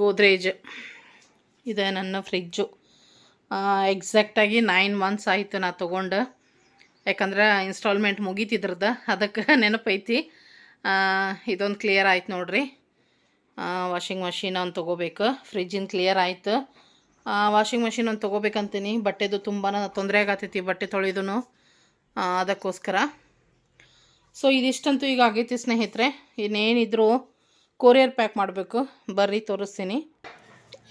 ಗೋದ್ರೇಜ್ ಇದೆ ನನ್ನ ಫ್ರಿಜ್ಜು ಎಕ್ಸಾಕ್ಟಾಗಿ ನೈನ್ ಮಂತ್ಸ್ ಆಯಿತು ನಾ ತೊಗೊಂಡು. ಯಾಕಂದ್ರೆ ಇನ್ಸ್ಟಾಲ್ಮೆಂಟ್ ಮುಗೀತಿದ್ರದ್ದು. ಅದಕ್ಕೆ ನೆನಪೈತಿ. ಇದೊಂದು ಕ್ಲಿಯರ್ ಆಯ್ತು ನೋಡ್ರಿ. ವಾಷಿಂಗ್ ಮಷೀನ್ ಒಂದು ತೊಗೋಬೇಕು. ಫ್ರಿಜ್ಜಿನ ಕ್ಲಿಯರ್ ಆಯಿತು. ವಾಷಿಂಗ್ ಮಷೀನ್ ಒಂದು ತೊಗೋಬೇಕಂತೀನಿ. ಬಟ್ಟೆದು ತುಂಬಾ ತೊಂದರೆ ಆಗತ್ತೈತಿ ಬಟ್ಟೆ ತೊಳೆದು ಅದಕ್ಕೋಸ್ಕರ. ಸೊ ಇದಿಷ್ಟಂತೂ ಈಗ ಆಗೈತಿ ಸ್ನೇಹಿತರೆ. ಇನ್ನೇನಿದ್ರು ಕೊರಿಯರ್ ಪ್ಯಾಕ್ ಮಾಡಬೇಕು. ಬರ್ರಿ, ತೋರಿಸ್ತೀನಿ.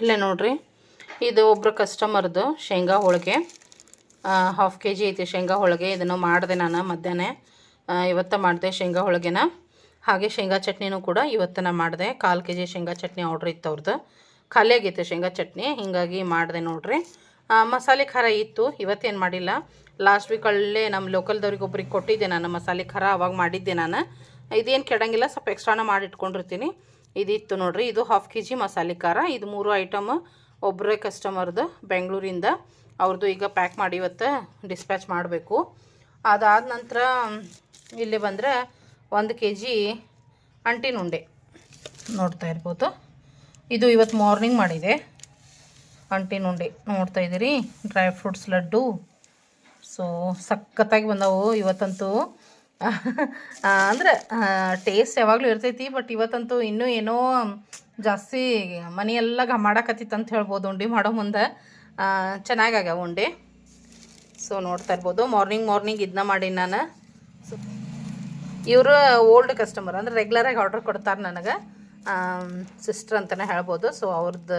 ಇಲ್ಲೇ ನೋಡ್ರಿ. ಇದು ಒಬ್ಬರು ಕಸ್ಟಮರ್ದು ಶೇಂಗಾ ಹೋಳಿಗೆ. ಹಾಫ್ ಕೆ ಜಿ ಐತಿ ಶೇಂಗಾ ಹೋಳಿಗೆ. ಇದನ್ನು ಮಾಡಿದೆ ನಾನು ಮಧ್ಯಾಹ್ನ. ಇವತ್ತ ಮಾಡಿದೆ ಶೇಂಗಾ ಹೋಳಿಗೆನ. ಹಾಗೆ ಶೇಂಗಾ ಚಟ್ನಿನೂ ಕೂಡ ಇವತ್ತನ ಮಾಡಿದೆ. ಕಾಲು ಕೆ ಜಿ ಶೇಂಗಾ ಚಟ್ನಿ ಆರ್ಡ್ರ್ ಇತ್ತು ಅವ್ರದ್ದು ಖಾಲಿ ಆಗೈತೆ ಶೇಂಗಾ ಚಟ್ನಿ, ಹೀಗಾಗಿ ಮಾಡಿದೆ ನೋಡ್ರಿ. ಮಸಾಲೆ ಖಾರ ಇತ್ತು, ಇವತ್ತೇನು ಮಾಡಿಲ್ಲ. ಲಾಸ್ಟ್ ವೀಕಲ್ಲೇ ನಮ್ಮ ಲೋಕಲ್ದವ್ರಿಗೆ ಒಬ್ರಿಗೆ ಕೊಟ್ಟಿದ್ದೆ ನಾನು ಮಸಾಲೆ ಖಾರ, ಅವಾಗ ಮಾಡಿದ್ದೆ ನಾನು. ಇದೇನು ಕೆಡಂಗಿಲ್ಲ, ಸ್ವಲ್ಪ ಎಕ್ಸ್ಟ್ರಾನ ಮಾಡಿ ಇಟ್ಕೊಂಡಿರ್ತೀನಿ ಇದಿತ್ತು ನೋಡ್ರಿ, ಇದು ಹಾಫ್ ಕೆ ಜಿ ಮಸಾಲೆ ಖಾರ. ಇದು ಮೂರು ಐಟಮ್ ಒಬ್ಬರೇ ಕಸ್ಟಮರ್ದು ಬೆಂಗಳೂರಿಂದ. ಅವ್ರದ್ದು ಈಗ ಪ್ಯಾಕ್ ಮಾಡಿ ಇವತ್ತು ಡಿಸ್ಪ್ಯಾಚ್ ಮಾಡಬೇಕು. ಅದಾದ ನಂತರ ಇಲ್ಲಿ ಬಂದರೆ ಒಂದು ಕೆ ಜಿ ಅಂಟಿನ ಉಂಡೆ ನೋಡ್ತಾ ಇರ್ಬೋದು. ಇದು ಇವತ್ತು ಮಾರ್ನಿಂಗ್ ಮಾಡಿದೆ. ಅಂಟಿನ ಉಂಡೆ ನೋಡ್ತಾ ಇದ್ದೀರಿ? Dry fruits laddu. ಸೊ ಸಖತ್ತಾಗಿ ಬಂದವು ಇವತ್ತಂತೂ. <laughs> ಅಂದ್ರೆ ಟೇಸ್ಟ್ ಯಾವಾಗಲೂ ಇರ್ತೈತಿ ಬಟ್ ಇವತ್ತಂತೂ ಇನ್ನೂ ಏನೋ ಜಾಸ್ತಿ ಮನೆಯೆಲ್ಲ ಮಾಡಾಕತ್ತಿತ್ತು ಅಂತ ಹೇಳ್ಬೋದು. ಉಂಡೆ ಮಾಡೋ ಮುಂದೆ ಚೆನ್ನಾಗಾಗ್ಯಾವ ಉಂಡೆ. ಸೊ ನೋಡ್ತಾ ಇರ್ಬೋದು. ಮಾರ್ನಿಂಗ್ ಮಾರ್ನಿಂಗ್ ಇದನ್ನ ಮಾಡಿ ನಾನು. ಸೊ ಇವರು ಓಲ್ಡ್ ಕಸ್ಟಮರ್ ಅಂದರೆ ರೆಗ್ಯುಲರಾಗಿ ಆರ್ಡ್ರ್ ಕೊಡ್ತಾರೆ ನನಗೆ. ಸಿಸ್ಟರ್ ಅಂತಲೇ ಹೇಳ್ಬೋದು. ಸೊ ಅವ್ರದ್ದು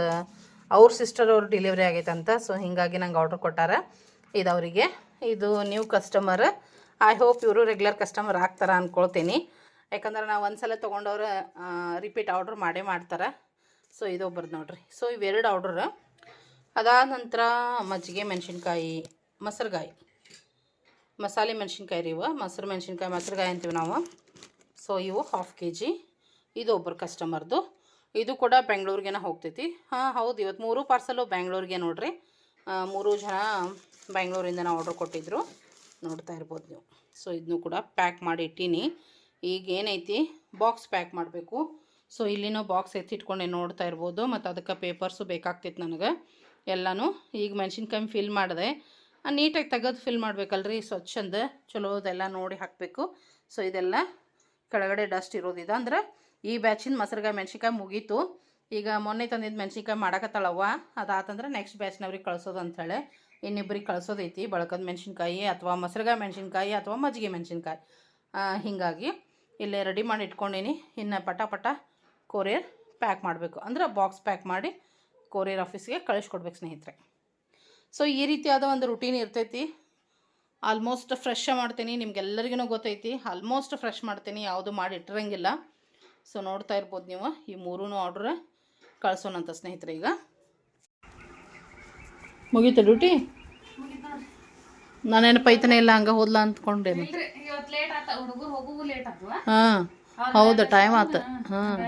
ಅವ್ರ ಸಿಸ್ಟರ್ ಅವ್ರ ಡೆಲಿವರಿ ಆಗೈತೆ ಅಂತ. ಸೊ ಹೀಗಾಗಿ ನಂಗೆ ಆರ್ಡ್ರ್ ಕೊಟ್ಟಾರ. ಇದು ಅವರಿಗೆ. ಇದು ನ್ಯೂ ಕಸ್ಟಮರ್ ಐ ಹೋಪ್ ಇವರು ರೆಗ್ಯುಲರ್ ಕಸ್ಟಮರ್ ಆಗ್ತಾರೆ ಅಂದ್ಕೊಳ್ತೀನಿ ಯಾಕಂದ್ರೆ ನಾವು ಒಂದ್ಸಲ ತೊಗೊಂಡವ್ರು ರಿಪೀಟ್ ಆರ್ಡ್ರ್ ಮಾಡೇ ಮಾಡ್ತಾರೆ. ಸೊ ಇದು ಒಬ್ಬರದ್ದು ನೋಡ್ರಿ. ಸೊ ಇವೆರಡು ಆರ್ಡ್ರ್ ಅದಾದ ನಂತರ ಮಜ್ಜಿಗೆ ಮೆಣಸಿನ್ಕಾಯಿ, ಮೊಸರುಗಾಯಿ. ಮಸಾಲೆ ಮೆಣಸಿನ್ಕಾಯಿ ರೀ ಇವು. ಮೊಸರು ಮೆಣಸಿನ್ಕಾಯಿ ಮೊಸರುಗಾಯಿ ಅಂತೀವಿ ನಾವು. ಸೊ ಇವು ಹಾಫ್ ಕೆ ಜಿ ಇದು ಒಬ್ಬರು ಕಸ್ಟಮರ್ದು ಇದು ಕೂಡ ಬೆಂಗಳೂರಿಗೇನ ಹೋಗ್ತೈತಿ. ಹಾಂ, ಹೌದು. ಇವತ್ತು ಮೂರು ಪಾರ್ಸಲು ಬೆಂಗಳೂರಿಗೆ ನೋಡಿರಿ. ಮೂರು ಜನ ಬೆಂಗಳೂರಿಂದ ನಾವು ಆರ್ಡ್ರ್ ಕೊಟ್ಟಿದ್ರು. ನೋಡ್ತಾ ಇರ್ಬೋದು ನೀವು. ಸೊ ಇದನ್ನು ಕೂಡ ಪ್ಯಾಕ್ ಮಾಡಿ ಇಟ್ಟೀನಿ. ಈಗ ಏನೈತಿ? ಬಾಕ್ಸ್ ಪ್ಯಾಕ್ ಮಾಡಬೇಕು. ಸೊ ಇಲ್ಲಿನೂ ಬಾಕ್ಸ್ ಎತ್ತಿಟ್ಕೊಂಡೆ ನೋಡ್ತಾ ಇರ್ಬೋದು. ಮತ್ತು ಅದಕ್ಕೆ ಪೇಪರ್ಸು ಬೇಕಾಗ್ತಿತ್ತು ನನಗೆ. ಎಲ್ಲನೂ ಈಗ ಮೆಣಸಿನ್ಕಾಯಿ ಫಿಲ್ ಮಾಡಿದೆ. ನೀಟಾಗಿ ತೆಗೆದು ಫಿಲ್ ಮಾಡ್ಬೇಕಲ್ರಿ ಸ್ವಚ್ಛಂದ. ಚಲೋದೆಲ್ಲ ನೋಡಿ ಹಾಕಬೇಕು. ಸೊ ಇದೆಲ್ಲ ಕೆಳಗಡೆ ಡಸ್ಟ್ ಇರೋದಿದೆ ಅಂದ್ರೆ ಈ ಬ್ಯಾಚಿನ ಮೊಸರುಗಾಯಿ ಮೆಣ್ಸಿನ್ಕಾಯಿ ಮುಗೀತು. ಈಗ ಮೊನ್ನೆ ತಂದಿದ್ದು ಮೆಣ್ಸಿನ್ಕಾಯಿ ಮಾಡಕತ್ತಾಳವ್ವ. ಅದಾತಂದ್ರೆ ನೆಕ್ಸ್ಟ್ ಬ್ಯಾಚ್ನವ್ರಿಗೆ ಕಳ್ಸೋದು ಅಂಥೇಳಿ ಇನ್ನಿಬ್ಬರಿಗೆ ಕಳ್ಸೋದೈತಿ. ಬಳಕದ ಮೆಣಸಿನ್ಕಾಯಿ ಅಥವಾ ಮೊಸರುಗಾಯಿ ಮೆಣಸಿನ್ಕಾಯಿ ಅಥವಾ ಮಜ್ಜಿಗೆ ಮೆಣಸಿನ್ಕಾಯಿ. ಹೀಗಾಗಿ ಇಲ್ಲೇ ರೆಡಿ ಮಾಡಿ ಇಟ್ಕೊಂಡೀನಿ. ಇನ್ನು ಪಟ ಪಟ ಕೊರಿಯರ್ ಪ್ಯಾಕ್ ಮಾಡಬೇಕು. ಅಂದ್ರೆ ಬಾಕ್ಸ್ ಪ್ಯಾಕ್ ಮಾಡಿ ಕೊರಿಯರ್ ಆಫೀಸ್ಗೆ ಕಳಿಸ್ಕೊಡ್ಬೇಕು ಸ್ನೇಹಿತರೆ. ಸೊ ಈ ರೀತಿಯಾದ ಒಂದು ರುಟೀನ್ ಇರ್ತೈತಿ. ಆಲ್ಮೋಸ್ಟ್ ಫ್ರೆಶ್ ಮಾಡ್ತೀನಿ. ನಿಮ್ಗೆಲ್ಲರಿಗೂ ಗೊತ್ತೈತಿ. ಆಲ್ಮೋಸ್ಟ್ ಫ್ರೆಶ್ ಮಾಡ್ತೀನಿ. ಯಾವುದು ಮಾಡಿ ಇಟ್ಟಿರಂಗಿಲ್ಲ ಸೊ ನೋಡ್ತಾ ಇರ್ಬೋದು ನೀವು. ಈ ಮೂರೂ ಆರ್ಡ್ರ್ ಕಳ್ಸೋಣಂತ ಸ್ನೇಹಿತರೆ ಈಗ. ಮುಗೀತು ಡ್ಯೂಟಿ ನಾನೇನು ಪೈತನೇ ಇಲ್ಲ ಹಂಗೆ ಹೋದ್ಲ ಅಂದ್ಕೊಂಡೆ ಹಾಂ ಹೌದು ಟೈಮ್ ಆತು. ಹಾಂ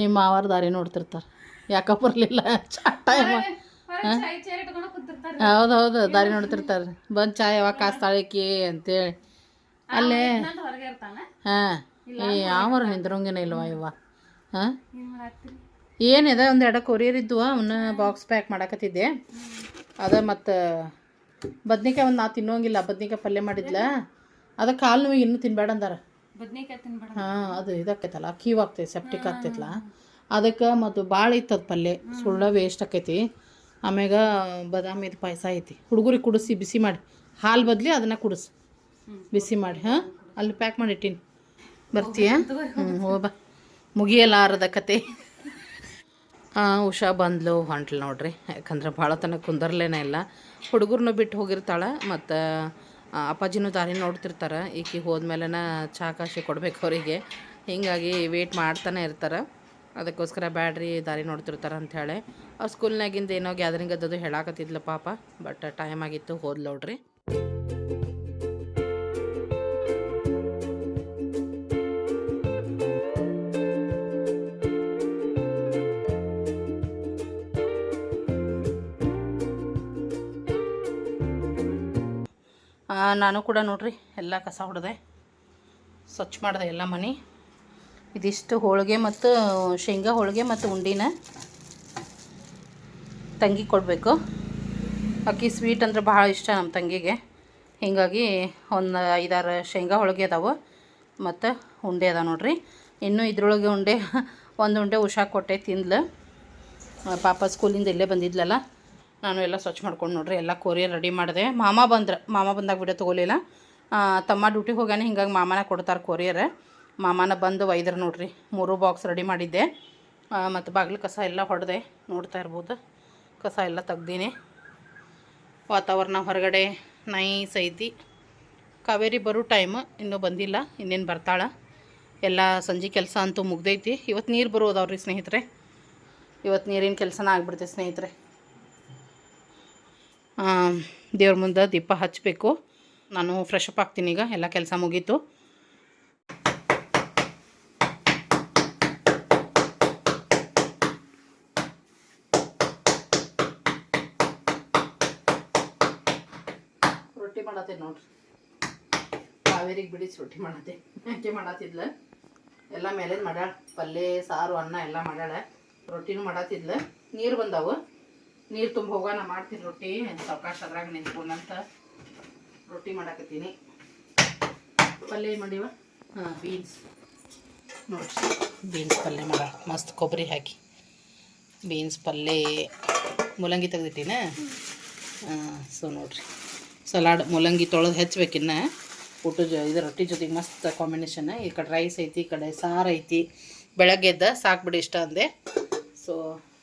ನಿಮ್ಮ ಆವಾರ ದಾರಿ ನೋಡ್ತಿರ್ತಾರೆ. ಯಾಕಪ್ಪ ಬರಲಿಲ್ಲ? ಟೈಮ್ ಹೌದು ಹೌದು ದಾರಿ ನೋಡ್ತಿರ್ತಾರೆ ಬಂದು ಚಾಯ್ ಯಾವಾಗ ಕಾಸ್ತಾಳಿಕಿ ಅಂತೇಳಿ. ಅಲ್ಲೇ. ಹಾಂ. ಏ ಯಾವಾರ ನಿಂದ್ರಂಗೇನ ಇಲ್ವಾ ಇವ? ಹಾಂ? ಏನಿದೆ ಒಂದು ಎರಡು ಕೊರಿಯರ್ ಇದ್ವು ಅವನ್ನ ಬಾಕ್ಸ್ ಪ್ಯಾಕ್ ಮಾಡಕತ್ತಿದ್ದೆ. ಅದ ಮತ್ತು ಬದ್ನಿಕಾಯಿ ಒಂದು ನಾ ತಿನ್ನೋಂಗಿಲ್ಲ ಬದ್ನಿಕಾಯಿ ಪಲ್ಯ ಮಾಡಿದ್ಲ. ಅದ ಕಾಲು ನೋವಿಗೆ ಇನ್ನೂ ತಿನ್ಬೇಡ ಅಂದಾರ. ಹಾಂ ಅದು ಇದಾಕೈತಲ್ಲ ಕೀವ್ ಆಗ್ತೈತಿ ಸೆಪ್ಟಿಕ್ ಆಗ್ತೈತಲ್ಲ ಅದಕ್ಕೆ ಮತ್ತು ಭಾಳ ಇತ್ತದ ಪಲ್ಯ ಸುಳ್ಳ ವೇಸ್ಟ್ ಆಕೈತಿ. ಆಮ್ಯಾಗ ಬಾದಾಮಿದು ಪಾಯಸ ಐತಿ. ಹುಡುಗರಿಗೆ ಕುಡಿಸಿ ಬಿಸಿ ಮಾಡಿ. ಹಾಲು ಬದಲಿ ಅದನ್ನು ಕುಡಿಸಿ. ಬಿಸಿ ಮಾಡಿ, ಹಾಂ? ಅಲ್ಲಿ ಪ್ಯಾಕ್ ಮಾಡಿ ಇಟ್ಟೀನಿ. ಬರ್ತೀಯ? ಹ್ಞೂ ಹೋಗ ಮುಗಿಯಲಾರದ ಕತೆ. ಹಾಂ, ಉಷಾ ಬಂದ್ಲು ಹೊಂಟ್ಲು ನೋಡ್ರಿ. ಯಾಕಂದ್ರೆ ಭಾಳ ತನಕ ಕುಂದರ್ಲೇನೇ ಇಲ್ಲ. ಹುಡುಗರನ್ನು ಬಿಟ್ಟು ಹೋಗಿರ್ತಾಳೆ, ಮತ್ತು ಅಪ್ಪಾಜಿನೂ ದಾರಿ ನೋಡ್ತಿರ್ತಾರೆ. ಈಕಿ ಹೋದ್ಮೇಲೆ ಚಹಾ ಕಾಶಿ ಕೊಡ್ಬೇಕು ಅವರಿಗೆ. ಹೀಗಾಗಿ ವೇಟ್ ಮಾಡ್ತಾನೆ ಇರ್ತಾರೆ. ಅದಕ್ಕೋಸ್ಕರ ಬ್ಯಾಡ್ರಿ, ದಾರಿ ನೋಡ್ತಿರ್ತಾರೆ ಅಂಥೇಳಿ ಅವ್ರು ಸ್ಕೂಲ್ನಾಗಿಂದ ಏನೋ ಗ್ಯಾದರಿಂಗ್ ಅದದು ಹೇಳಾಕತ್ತಿದ್ಲ ಪಾಪ, ಬಟ್ ಟೈಮ್ ಆಗಿತ್ತು, ಹೋದ್ಲು ನೋಡ್ರಿ. ನಾನು ಕೂಡ ನೋಡ್ರಿ, ಎಲ್ಲ ಕಸ ಹೊಡೆದೆ. ಸ್ವಚ್ಛ ಮಾಡಿದೆ ಎಲ್ಲ ಮನೆ. ಇದಿಷ್ಟು ಹೋಳಿಗೆ ಮತ್ತು ಶೇಂಗಾ ಹೋಳಿಗೆ ಮತ್ತು ಉಂಡಿನ. ತಂಗಿ ಕೊಡಬೇಕು. ಅಕ್ಕಿ ಸ್ವೀಟ್ ಅಂದ್ರೆ ಭಾಳ ಇಷ್ಟ ನಮ್ಮ ತಂಗಿಗೆ. ಹೀಗಾಗಿ ಒಂದು ಐದಾರು ಶೇಂಗಾ ಹೋಳಿಗೆ ಅದಾವೆ. ಮತ್ತು ಉಂಡೆ ಅದಾವೆ ನೋಡ್ರಿ. ಇನ್ನೂ ಇದ್ರೊಳಗೆ ಉಂಡೆ, ಒಂದು ಉಂಡೆ ಉಷಾ ಕೊಟ್ಟೆ ತಿಂದ್ಲು. ಪಾಪ ಸ್ಕೂಲಿಂದ ಇಲ್ಲೇ ಬಂದಿದ್ಲಲ್ಲ, ನಾನು ಎಲ್ಲ ಸ್ವಚ್ಛ ಮಾಡ್ಕೊಂಡು ನೋಡ್ರಿ, ಎಲ್ಲ ಕೊರಿಯರ್ ರೆಡಿ ಮಾಡಿದೆ. ಮಾಮ ಬಂದ್ರೆ, ಮಾಮ ಬಂದಾಗ ಬಿಡೋ ತೊಗೊಲಿಲ್ಲ. ತಮ್ಮ ಡ್ಯೂಟಿಗೆ ಹೋಗ್ಯಾನೆ, ಹಿಂಗಾಗಿ ಮಾಮನ ಕೊಡ್ತಾರೆ ಕೊರಿಯರ್. ಮಾಮನ ಬಂದು ಒಯ್ದ್ರೆ ನೋಡ್ರಿ. ಮೂರು ಬಾಕ್ಸ್ ರೆಡಿ ಮಾಡಿದ್ದೆ. ಮತ್ತು ಬಾಗಿಲು ಕಸ ಎಲ್ಲ ಹೊಡೆದೆ ನೋಡ್ತಾ ಇರ್ಬೋದು. ಕಸ ಎಲ್ಲ ತೆಗ್ದೀನಿ. ವಾತಾವರಣ ಹೊರಗಡೆ ನೈಸ್ ಐತಿ. ಕಾವೇರಿ ಬರೋ ಟೈಮ್ ಇನ್ನೂ ಬಂದಿಲ್ಲ, ಇನ್ನೇನು ಬರ್ತಾಳೆ. ಎಲ್ಲ ಸಂಜೆ ಕೆಲಸ ಅಂತೂ ಮುಗ್ದೈತಿ. ಇವತ್ತು ನೀರು ಬರೋದವ್ರಿ ಸ್ನೇಹಿತರೆ. ಇವತ್ತು ನೀರಿನ ಕೆಲಸನ ಆಗ್ಬಿಡ್ತೆ ಸ್ನೇಹಿತರೆ. ದೇವ್ರ ಮುಂದೆ ದೀಪ ಹಚ್ಚಬೇಕು ನಾನು ಫ್ರೆಶ್ ಅಪ್ ಆಗ್ತೀನಿ ಈಗ, ಎಲ್ಲ ಕೆಲಸ ಮುಗೀತು. ಮಾಡತ್ತೀನಿ ನೋಡ್ರಿ. ಕಾವೇರಿಗೆ ಬಿಡಿಸಿ ರೊಟ್ಟಿ ಮಾಡತ್ತೆ ಯಾಕೆ ಮಾಡತ್ತಿದ್ಲ ಎಲ್ಲ ಮೇಲೇನು ಮಾಡ್ಯಾಳ. ಪಲ್ಯ ಸಾರು, ಅನ್ನ ಎಲ್ಲ ಮಾಡ್ಯಾಳ. ರೊಟ್ಟಿನೂ ಮಾಡತ್ತಿದ್ಲ ನೀರು ಬಂದಾವು. ನೀರು ತುಂಬ ಹೋಗೋಣ ಮಾಡ್ತೀನಿ ರೊಟ್ಟಿ. ಸಾವಕಾಶ ಅದ್ರಾಗ ನಿಂತ್ಕೊಂಡಂತ ರೊಟ್ಟಿ ಮಾಡಾಕತ್ತೀನಿ. ಪಲ್ಯ ಮಾಡಿವ? ಹಾಂ, ಬೀನ್ಸ್. ನೋಡ್ರಿ. ಬೀನ್ಸ್ ಪಲ್ಯ ಮಾಡ ಮಸ್ತ್ ಕೊಬ್ಬರಿ ಹಾಕಿ. ಬೀನ್ಸ್ ಪಲ್ಯ ಮೂಲಂಗಿ ತೆಗ್ದಿಟ್ಟಿನ? ಸೊ ನೋಡ್ರಿ. ಸಲಾಡ್ ಮೂಲಂಗಿ ತೊಳೆದು ಹೆಚ್ಚಬೇಕಿನ್ನ ಊಟ ಜೊ, ಇದು ರೊಟ್ಟಿ ಜೊತೆಗೆ ಮಸ್ತ್ ಕಾಂಬಿನೇಷನ್ ಈ ಕಡೆ ರೈಸ್ ಐತಿ, ಈ ಕಡೆ ಸಾರು ಐತಿ. ಬೆಳಗ್ಗೆ ಎದ್ದ ಸಾಕ್ಬಿಡಿ ಇಷ್ಟ ಅಂದೆ. ಸೊ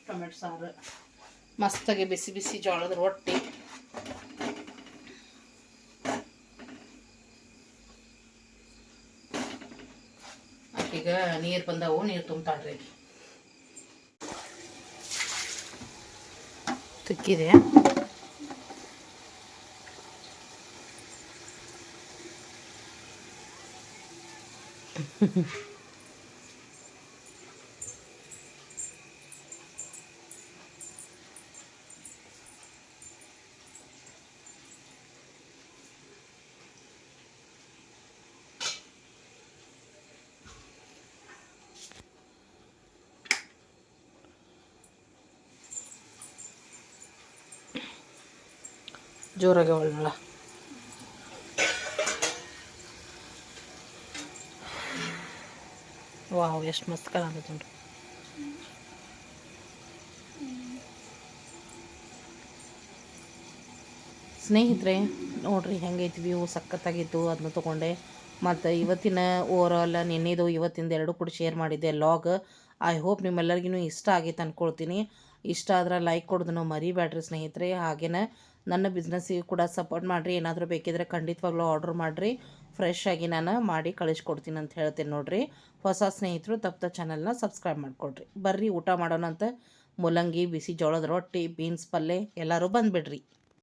ಟೊಮೆಟೊ ಸಾರು. ಮಸ್ತಾಗಿ ಬಿಸಿ ಬಿಸಿ ಜೋಳದ ರೊಟ್ಟಿ. ಈಗ ನೀರು ಬಂದವು, ನೀರು ತುಂಬ್ತಾಳ್ರಿ. ತಿಕ್ಕಿದೆ. Jura que ಜೋರಾಗಿ ಒಳ್ಳ ವಾವ್, ಎಷ್ಟು ಮಸ್ತ್ ಕಾಣತ್ತೆ ನೋಡ್ರಿ ಸ್ನೇಹಿತರೆ, ನೋಡ್ರಿ ಹೆಂಗೈತಿ ವ್ಯೂ ಸಖತ್ತಾಗಿತ್ತು ಅದನ್ನ ತೊಗೊಂಡೆ. ಮತ್ತು ಇವತ್ತಿನ ಓವರಾಲ್ ನಿನ್ನೆದು ಇವತ್ತಿಂದ ಎರಡು ಕೂಡ ಶೇರ್ ಮಾಡಿದ್ದೆ ಲಾಗ್ ಐ ಹೋಪ್ ನಿಮ್ಮೆಲ್ಲರಿಗೂ ಇಷ್ಟ ಆಗೈತೆ ಅಂದ್ಕೊಳ್ತೀನಿ ಇಷ್ಟ ಆದ್ರೆ ಲೈಕ್ ಕೊಡೋದನ್ನು ಮರಿಬೇಡ್ರಿ ಸ್ನೇಹಿತರೆ. ಹಾಗೆಯೇ ನನ್ನ ಬಿಸ್ನೆಸ್ಸಿಗೆ ಕೂಡ ಸಪೋರ್ಟ್ ಮಾಡಿರಿ. ಏನಾದರೂ ಬೇಕಿದ್ರೆ ಖಂಡಿತವಾಗ್ಲೂ ಆರ್ಡ್ರ್ ಮಾಡಿರಿ. ಫ್ರೆಶ್ ಆಗಿ ನಾನು ಮಾಡಿ ಕಳಿಸ್ಕೊಡ್ತೀನಿ ಅಂತ ಹೇಳ್ತೀನಿ ನೋಡಿರಿ. ಹೊಸ ಸ್ನೇಹಿತರು ತಪ್ಪದ ಚಾನಲ್ನ ಸಬ್ಸ್ಕ್ರೈಬ್ ಮಾಡಿಕೊಡ್ರಿ ಬರ್ರಿ ಊಟ ಮಾಡೋಣ ಅಂತ ಮೂಲಂಗಿ ಬಿಸಿ ಜೋಳದ ರೊಟ್ಟಿ ಬೀನ್ಸ್ ಪಲ್ಯ ಎಲ್ಲರೂ ಬಂದುಬಿಡ್ರಿ.